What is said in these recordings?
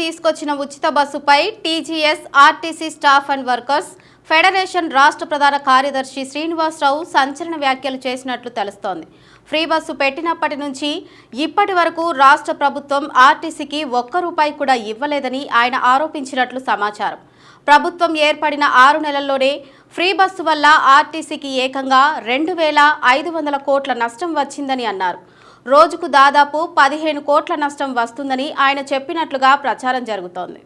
తీసుకొచ్చిన ఉచిత బస్సుపై TGS RTC staff and workers federation రాష్ట్ర ప్రధాన కార్యదర్శి శ్రీనివాసరావు సంచలన వ్యాఖ్యలు చేసినట్లు తెలుస్తోంది. ఫ్రీ బస్సు పెట్టినప్పటి నుంచి ఇప్పటి వరకు రాష్ట్ర ప్రభుత్వం ఆర్టీసీకి ఒక్క రూపాయి కూడా ఇవ్వలేదని ఆయన ఆరోపించినట్లు సమాచారం. ప్రభుత్వం ఏర్పడిన ఆరు నెలల్లోనే ఫ్రీ బస్సు వల్ల ఆర్టీసీకి ఏకంగా రెండు వేల ఐదు వందల కోట్ల నష్టం వచ్చిందని అన్నారు. రోజుకు దాదాపు పదిహేను కోట్ల నష్టం వస్తుందని ఆయన చెప్పినట్లుగా ప్రచారం జరుగుతోంది.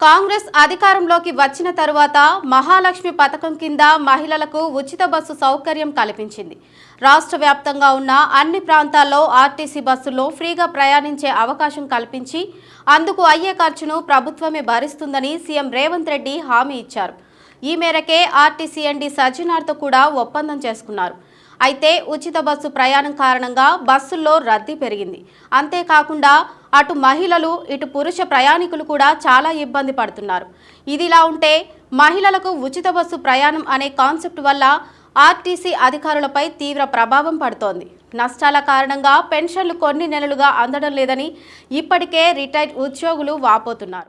కాంగ్రెస్ అధికారంలోకి వచ్చిన తరువాత మహాలక్ష్మి పథకం కింద మహిళలకు ఉచిత బస్సు సౌకర్యం కల్పించింది. రాష్ట్ర వ్యాప్తంగా ఉన్న అన్ని ప్రాంతాల్లో ఆర్టీసీ బస్సుల్లో ఫ్రీగా ప్రయాణించే అవకాశం కల్పించి అందుకు అయ్యే ఖర్చును ప్రభుత్వమే భరిస్తుందని సీఎం రేవంత్ రెడ్డి హామీ ఇచ్చారు. ఈ మేరకే ఆర్టీసీ ఎండి సజ్జనార్తో కూడా ఒప్పందం చేసుకున్నారు. అయితే ఉచిత బస్సు ప్రయాణం కారణంగా బస్సుల్లో రద్దీ పెరిగింది. అంతేకాకుండా అటు మహిళలు ఇటు పురుష ప్రయాణికులు కూడా చాలా ఇబ్బంది పడుతున్నారు. ఇదిలా ఉంటే మహిళలకు ఉచిత బస్సు ప్రయాణం అనే కాన్సెప్ట్ వల్ల ఆర్టీసీ అధికారులపై తీవ్ర ప్రభావం పడుతోంది. నష్టాల కారణంగా పెన్షన్లు కొన్ని నెలలుగా అందడం లేదని ఇప్పటికే రిటైర్డ్ ఉద్యోగులు వాపోతున్నారు.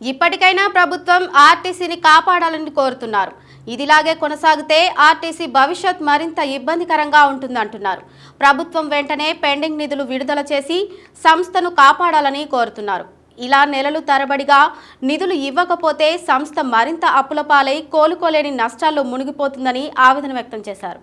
ఇప్పటికైనా ప్రభుత్వం ఆర్టీసీని కాపాడాలని కోరుతున్నారు. ఇదిలాగే కొనసాగితే ఆర్టీసీ భవిష్యత్ మరింత ఇబ్బందికరంగా ఉంటుందంటున్నారు. ప్రభుత్వం వెంటనే పెండింగ్ నిధులు విడుదల చేసి సంస్థను కాపాడాలని కోరుతున్నారు. ఇలా నెలలు తరబడిగా నిధులు ఇవ్వకపోతే సంస్థ మరింత అప్పుల పాలై కోలుకోలేని నష్టాల్లో మునిగిపోతుందని ఆవేదన వ్యక్తం చేశారు.